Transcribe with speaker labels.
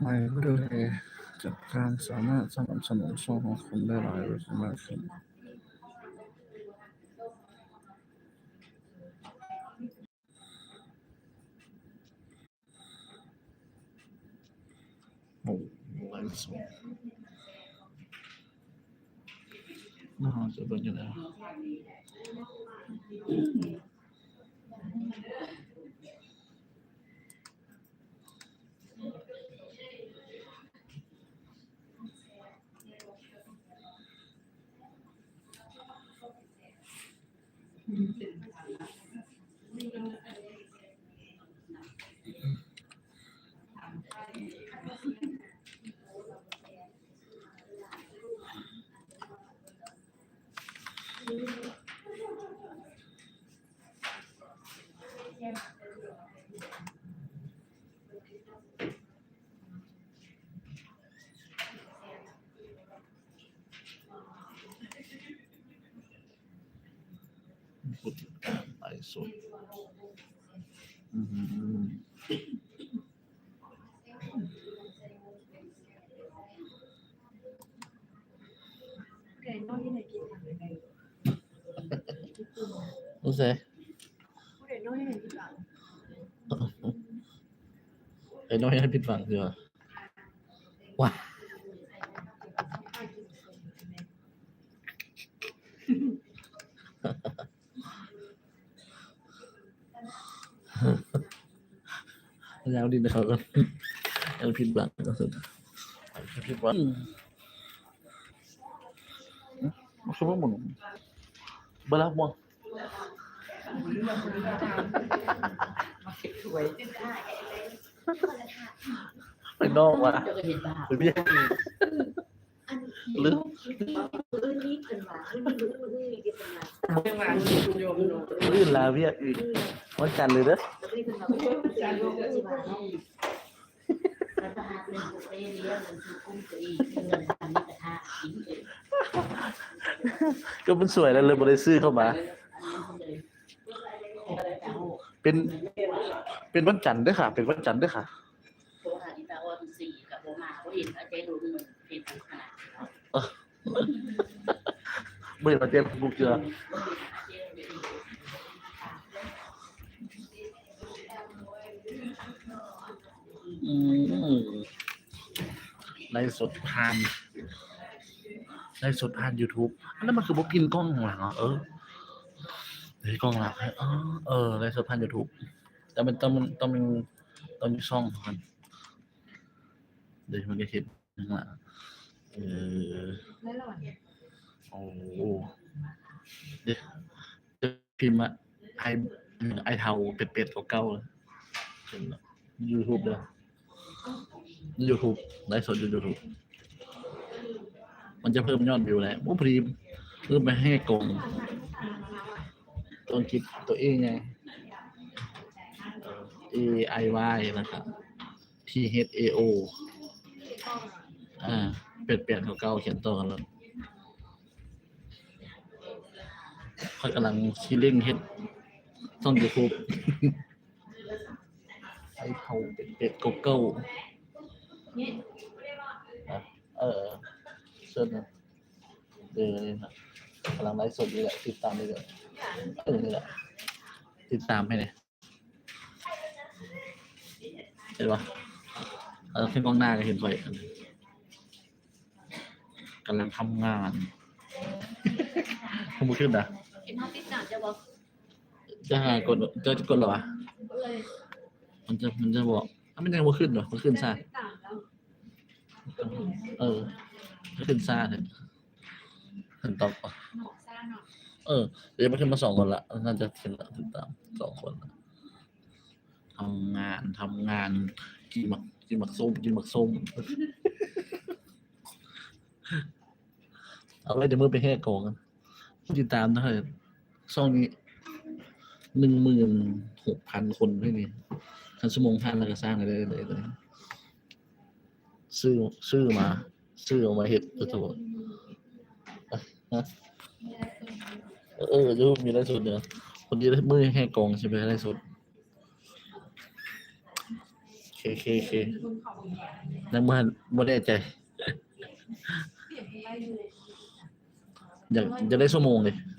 Speaker 1: ไม่ก็ดูแลจัดการสามารถสนับสนุนช่องของคุณได้หลายรูปมากขึ้นโอ้ไลฟ์สดน่าจะเป็นยังไง พูดถึง การไลฟ์สดอืม
Speaker 2: เกยน้อยที่ไหนกินทางไหน
Speaker 1: รู้สึก
Speaker 2: เกยน้อยที่ไหนกินทาง
Speaker 1: ไอ้น้อยให้ผิดหวังดีกว่าว้า แล้วดินเขาก็ยังผิดหวังก็สุดผิดหวังมันคือว่าหมุนเบลาม่วง
Speaker 2: มาเก็บถ้วย
Speaker 1: ไปนอกว่ะ
Speaker 2: จะเห็นบ้า
Speaker 1: ไปเบี้ยลึก
Speaker 2: ลื่นนี่เป็นว่าลื่นลื่นลื่นกินเป็นว่าเป็นว่าโยมโยม
Speaker 1: ลื่นลาเบี้ยอีกวันจันทร์เลยเด้อ
Speaker 2: ที่เป็นว่าจะโยมจะมาให้แล้วก็หาเงินไปเลี้ยงเงินซื้อกุ้งตัวอีกเงินทำนี่กระทะกินเอง
Speaker 1: ก็มันสวยแล้วเลยบริซื้อเข้ามา เป็นเป็นวันจันทร์ด้วยค่ะ เป็นวันจันทร์ด้วยค่ะ
Speaker 2: โทรหาอีตาออนสี่กับโบมาเขาเห็นอาเจ๊รู้มันเห็นขนาด
Speaker 1: ไม่เห็นมาเต็มบุกเจอ อืมในสดผ่านในสดผ่าน YouTube อันนั้นมันคือบอกกินกล้องหลังเหรอเออเฮ้ยกล้องหลังให้อ๋อเออในสดผ่าน YouTube แต่มันต้องต้องมีต้องมีช่องของมันเดี๋ยวมันจะเห็นนะฮะเออ
Speaker 2: แล้วระหว่าง
Speaker 1: โอ้โหเดี๋ยวพิมพ์อะไอไอเทาเป็ดเป็ดเก่าๆเลยยูทูบเลย ยูทูบไลฟ์สดยูทูบมันจะเพิ่มยอดวิวแหละโอ้พอดีเพิ่มไปให้กงต้นคลิปตัวเองไง A I Y นะครับ T H A O อ่าเป็ดเป็ดเก่าๆเขียนต่อกันแล้วข้อยกำลังชิลลิ่งเฮ็ดช่องยูทูบไอเทาเป็ดเป็ดโกโก้ อะเออเชิญนะเดี๋ยวนี่นะกำลังไลฟ์สดอยู่แหละติดตามเลยเดี๋ยวเออนี่แหละติดตามให้เลยเห็นปะเออขึ้นกล้องหน้าก็เห็นไฟกำลังทำงานทำไมขึ้นอะ
Speaker 2: เห็นเขาติดหนักจะบอก
Speaker 1: จะหากดจะจะกดเหรอวะ
Speaker 2: เลย
Speaker 1: มันจะมันจะบอกอะมันยังว่าขึ้นเหรอมันขึ้นซ่า
Speaker 2: ต่างแล้ว
Speaker 1: เออ ขึ้นซ่าเถอะขึ้นตอบอะ
Speaker 2: หมอกซ่าหน่อย
Speaker 1: เออเดี๋ยวมันขึ้นมาสองคนละน่าจะขึ้นละติดตามสองคนละทำงานทำงานกินหมักกินหมักส้มกินหมักส้มเอาไว้เดี๋ยวมือไปแห่กองกันติดตามนะเฮ้ยช่องนี้หนึ่งหมื่นหกพันคนไม่มีทันชั่วโมงพันแล้วก็สร้างเลยเลยเลยเลย ซื้อซื้อมาซื้อออกมาเห็ดตัวตัวนะเออยูมีอะไรสุดเนี่ยคนที่มือแห่กองใช่ไหมอะไรสุดโอเคโอเคโอเคยังบ่บ่แน่ใจ อยากจะได้ชั่วโมงเลย
Speaker 2: เ